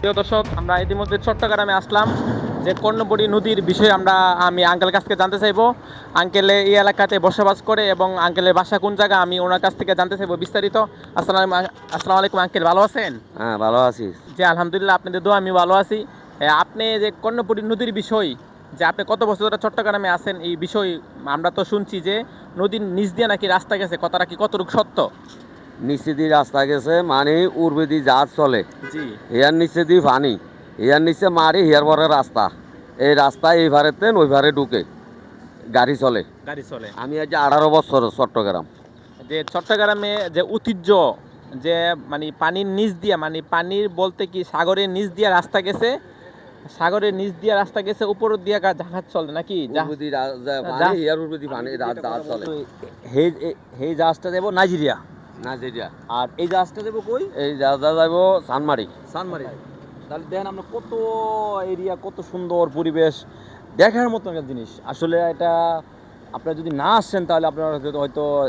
প্রিয় দর্শক আমরা ইতিমধ্যে চট্টগ্রামে আসলাম যে কর্ণবরী নদীর বিষয়ে আমরা আমি আঙ্কেলের কাছ থেকে জানতে চাইব। আঙ্কেলে এই এলাকাতে বসবাস করে এবং আঙ্কেলের বাসা কোন জায়গা আমি ওনার কাছ থেকে জানতে চাইব বিস্তারিত। আসসালাম আসসালামু আলাইকুম আঙ্কেল ভালো আছেন? হ্যাঁ ভালো আছি। যে আলহামদুলিল্লাহ আপনাদের দোয়া আমি ভালো আছি। আপনি যে কর্ণপুরী নদীর বিষয় যে আপনি কত বছর ধরে চট্টগ্রামে আছেন এই বিষয় আমরা তো শুনছি যে নদীর নিচ দিয়ে নাকি রাস্তা গেছে কথাটা কি কতটুকু সত্য? নিচে দিয়ে রাস্তা গেছে মানে উর্বে দিয়ে জাহাজ চলে। হিয়ার নিচে দিয়ে পানি হিয়ার নিচে মারি হিয়ার পরে রাস্তা। এই রাস্তা এই ভারেতেন ওই ভারে ঢুকে গাড়ি চলে। গাড়ি চলে। আমি আজ আঠারো বছর চট্টগ্রাম। যে চট্টগ্রামে যে ঐতিহ্য যে মানে পানির নিচ দিয়া মানে পানির বলতে কি সাগরের নিচ দিয়া রাস্তা গেছে সাগরের নিচ দিয়া রাস্তা গেছে উপর দিয়া জাহাজ চলে নাকি? সেই জাহাজটা যাব নাইজেরিয়া। না যেটা আর এই জাহাজটা যাব কই? এই জাহাজটা যাব সানমারি। সানমারি। তাহলে দেখেন আমরা কত এরিয়া কত সুন্দর পরিবেশ। দেখার মতো একটা জিনিস। আসলে এটা আপনারা যদি না আসেন তাহলে আপনারা হয়তো-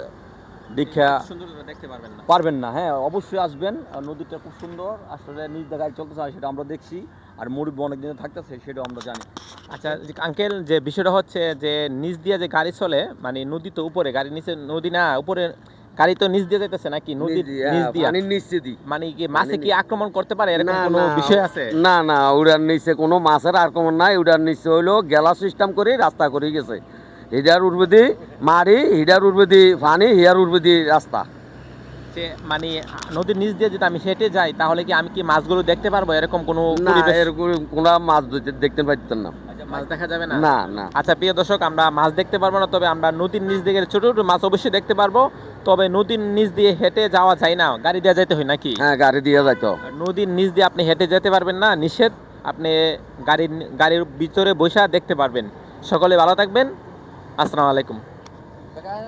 দীক্ষা দেখতে পারবেন না। পারবেন না। হ্যাঁ অবশ্যই আসবেন। আর নদীটা খুব সুন্দর। আসলে নিজ জায়গায় চলতেছে সেটা আমরা দেখছি। আর মুরব্বী অনেক দিনে থাকতেছে সেটাও আমরা জানি। আচ্ছা আঙ্কেল যে বিষয়টা হচ্ছে যে নিচ দিয়ে যে গাড়ি চলে মানে নদী তো উপরে গাড়ি নিচে নদী না উপরে গাড়ি তো নিচ দিয়ে নাকি? নদীর নিচ দিয়ে? পানির নিচে দি। মানে কি মাছে কি আক্রমণ করতে পারে? এরকম কোনো বিষয় আছে? না না ওটার নিচে কোনো মাছের আক্রমণ নাই। ওটার নিচে হইল গেলা সিস্টেম করে রাস্তা করে গেছে। হিডার উঠবে দি মারি হিডার উঠবে দি পানি হিয়ার উঠবে দি রাস্তা মানে নদীর নিচ দিয়ে যদি আমি হেঁটে যাই তাহলে কি আমি কি মাছগুলো দেখতে পারব? এরকম কোনো না এরকম কোনো মাছ দেখতে পাইতেন না। মাছ দেখা যাবে না? না না। আচ্ছা প্রিয় দর্শক আমরা মাছ দেখতে পারব না তবে আমরা নদীর নিচ দিয়ে ছোট ছোট মাছ অবশ্যই দেখতে পারব। তবে নদীর নিচ দিয়ে হেঁটে যাওয়া যায় না। গাড়ি দিয়ে যেতে হয় নাকি? হ্যাঁ গাড়ি দিয়ে যাইতো নদীর নিচ দিয়ে আপনি হেঁটে যেতে পারবেন না নিষেধ। আপনি গাড়ির গাড়ির ভিতরে বসে দেখতে পারবেন। সকলে ভালো থাকবেন। আসসালামু আলাইকুম।